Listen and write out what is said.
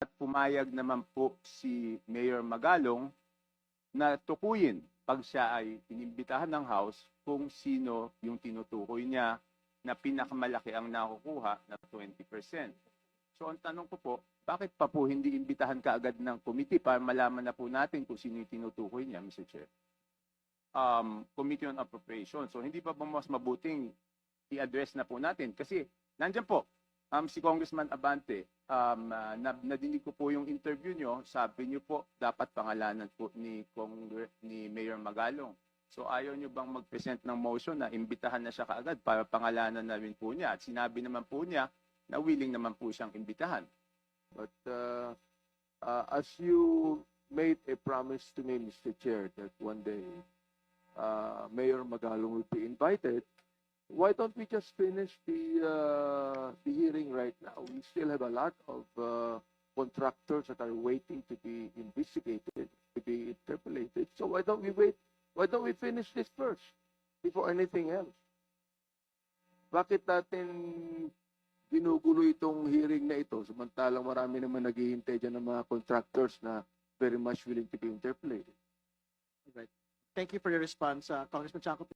at pumayag naman po si Mayor Magalong na tukuyin pag siya ay inimbitahan ng House kung sino yung tinutukoy niya na pinakamalaki ang nakukuha na 20%. So ang tanong ko po, bakit pa po hindi imbitahan kaagad ng committee para malaman na po natin kung sino yung tinutukoy niya, Mr. Chair? Um, Committee on Appropriation. So hindi pa ba mas mabuting i-address na po natin? Kasi nandyan po, um, si Congressman Abante, um, uh, na, nadinig ko po yung interview nyo, sabi nyo po, dapat pangalanan po ni, Congre- ni Mayor Magalong. So ayaw nyo bang mag-present ng motion na imbitahan na siya kaagad para pangalanan na rin po niya? At sinabi naman po niya na willing naman po siyang imbitahan. But uh, uh, as you made a promise to me, Mr. Chair, that one day uh, Mayor Magalong will be invited, why don't we just finish the uh, the hearing right now? We still have a lot of uh, contractors that are waiting to be investigated, to be interpolated. So why don't we wait? Why don't we finish this first before anything else? Bakit natin ginugulo itong hearing na ito samantalang marami naman naghihintay dyan ng mga contractors na very much willing to be interpolated. Thank you for your response, uh, Congressman Chanco.